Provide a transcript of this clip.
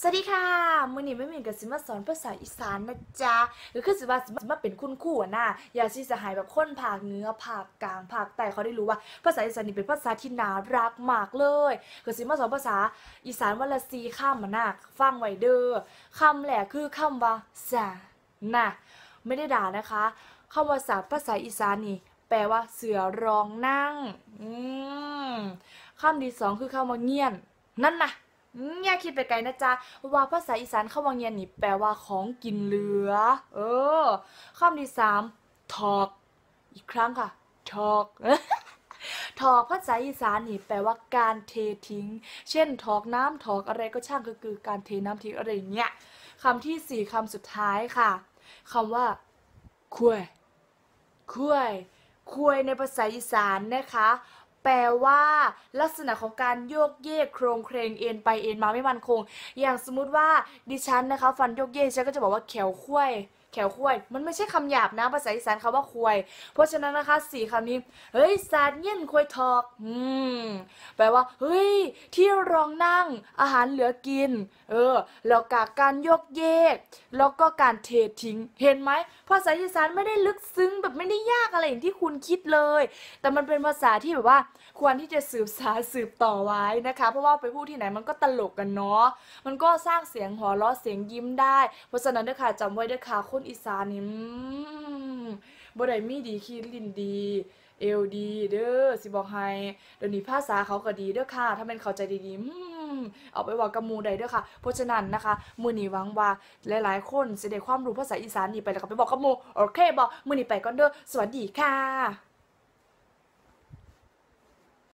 สวัสดีค่ะมือนี้ไม่มีกับสิมาสอนภาษาอีสานนะจ๊ะหรือคือสิว่าสิมาเป็นคุณครู่ะนะอยากที่จะหายแบบคนภาคเหนือภาคกลางภาคใต้เขาได้รู้ว่า ภาษาอีสานนี่เป็นภาษาที่น่ารักมากเลยก็สิมาสอนภาษาอีสานวันละสี่คำอะนะฟังไว้เด้อคำแรกคือคำว่าสานะไม่ได้ด่านะคะคำว่าสาภาษาอีสานนี่ แปลว่าเสือรองนั่งอืมคำที่สองคือคำว่าเงียนนั่นนะ อย่าคิดไปไกลนะจ๊ะ ว่าภาษาอีสานคำว่าเงียนนี่แปลว่าของกินเหลือ เออคำที่สามถอก อีกครั้งค่ะถอกถอกภาษาอีสานนี่แปลว่าการเททิ้ง เช่นถอกน้ำถอกอะไรก็ช่างก็คือการเทน้ำทิ้งอะไรอย่างเงี้ยคำที่สี่คำสุดท้ายค่ะคำว่าคุยคุยคุยในภาษาอีสานนะคะ แปลว่าลักษณะของการโยกเยกโครงเครงเอ็นไปเอ็นมาไม่มั่นคง อย่างสมมุติว่าดิฉันนะคะ ฟันโยกเยกฉันก็จะบอกว่าแขวคุ้ย แขวคุ้ยมันไม่ใช่คำหยาบนะภาษาอีสานคำว่าคุยเพราะฉะนั้นนะคะสี่คำนี้ เฮ้ยสาดเงี้ยนคุยทอกอืมแปลว่า เฮ้ย ที่รองนั่ง อาหารเหลือกิน เออ แล้วกการยกเยก แล้วก็การเททิ้ง เห็นไหมภาษาอีสานไม่ได้ลึกซึ้งแบบไม่ได้ยากอะไรอย่างที่คุณคิดเลย แต่มันเป็นภาษาที่แบบว่า ควรที่จะสืบสาสืบต่อไว้นะคะ เพราะว่าไปพูดที่ไหนมันก็ตลกกันเนาะ มันก็สร้างเสียงหัวเราะเสียงยิ้มได้ เพราะฉะนั้นเด้อค่ะจำไว้เด้อค่ะคนอีสานนี่บ่ได้มีดีคีลินดีเอลดีเด้อสิบอกให้เดี๋ยวนี้ภาษาเขาก็ดีเด้อค่ะ ถ้าเป็นเขาใจดีๆเอาไปว่ากับมูได้เด้อค่ะ เพราะฉะนั้นนะคะ มือหนีวังว่าหลายๆ คนเสด็จความรู้ภาษาอีสานนี่ไปแล้วก็ไปบอกกับมูโอเคบอกมือหนีไปก่อนเด้อสวัสดีค่ะ